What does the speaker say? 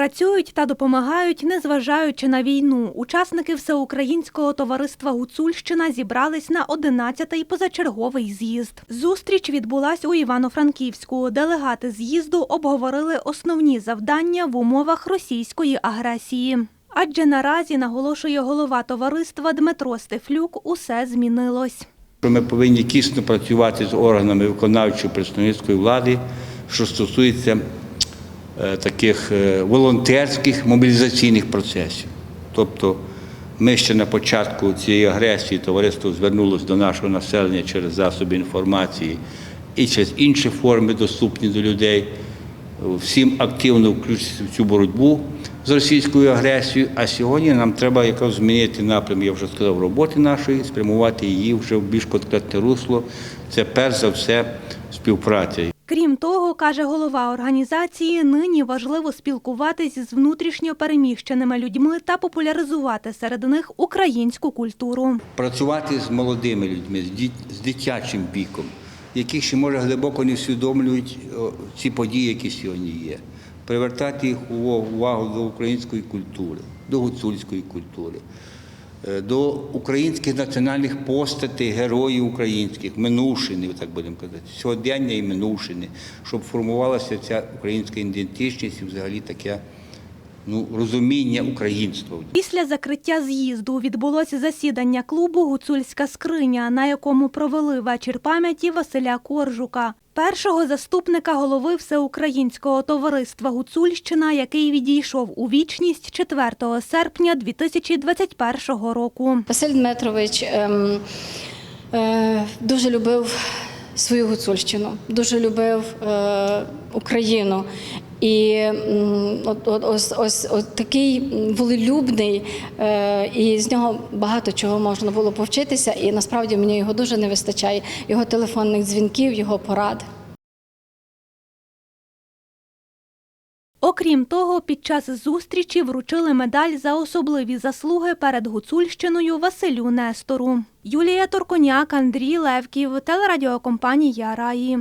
Працюють та допомагають, незважаючи на війну. Учасники всеукраїнського товариства Гуцульщина зібрались на 11-й позачерговий з'їзд. Зустріч відбулась у Івано-Франківську. Делегати з'їзду обговорили основні завдання в умовах російської агресії. Адже наразі, наголошує голова товариства Дмитро Стефлюк, усе змінилось. Ми повинні тісно працювати з органами виконавчої представницької влади, що стосується таких е, волонтерських мобілізаційних процесів. Тобто ми ще на початку цієї агресії товариство звернулося до нашого населення через засоби інформації і через інші форми доступні до людей. Всім активно включитися в цю боротьбу з російською агресією. А сьогодні нам треба якраз змінити напрям, я вже сказав, роботи нашої, спрямувати її вже в більш конкретне русло. Це перш за все співпраця. Крім того, каже голова організації, нині важливо спілкуватись з внутрішньо переміщеними людьми та популяризувати серед них українську культуру. Працювати з молодими людьми, з дитячим віком, яких ще може глибоко не усвідомлюють ці події, які сьогодні є. Привертати їх увагу до української культури, до гуцульської культури, до українських національних постатей, героїв українських, минувшини, так будемо казати, сьогодення і минувшини, щоб формувалася ця українська ідентичність і взагалі таке ну, розуміння українства. Після закриття з'їзду відбулося засідання клубу Гуцульська скриня, на якому провели вечір пам'яті Василя Коржука, першого заступника голови Всеукраїнського товариства Гуцульщина, який відійшов у вічність 4 серпня 2021 року. Василь Дмитрович ем, е, дуже любив свою гуцульщину, дуже любив е, Україну. І от, от, ось, ось, от такий волелюбний, е, і з нього багато чого можна було повчитися. І насправді мені його дуже не вистачає. Його телефонних дзвінків, його порад. Окрім того, під час зустрічі вручили медаль за особливі заслуги перед Гуцульщиною Василю Нестору. Юлія Торконяк, Андрій Левків, телерадіокомпанія Раї.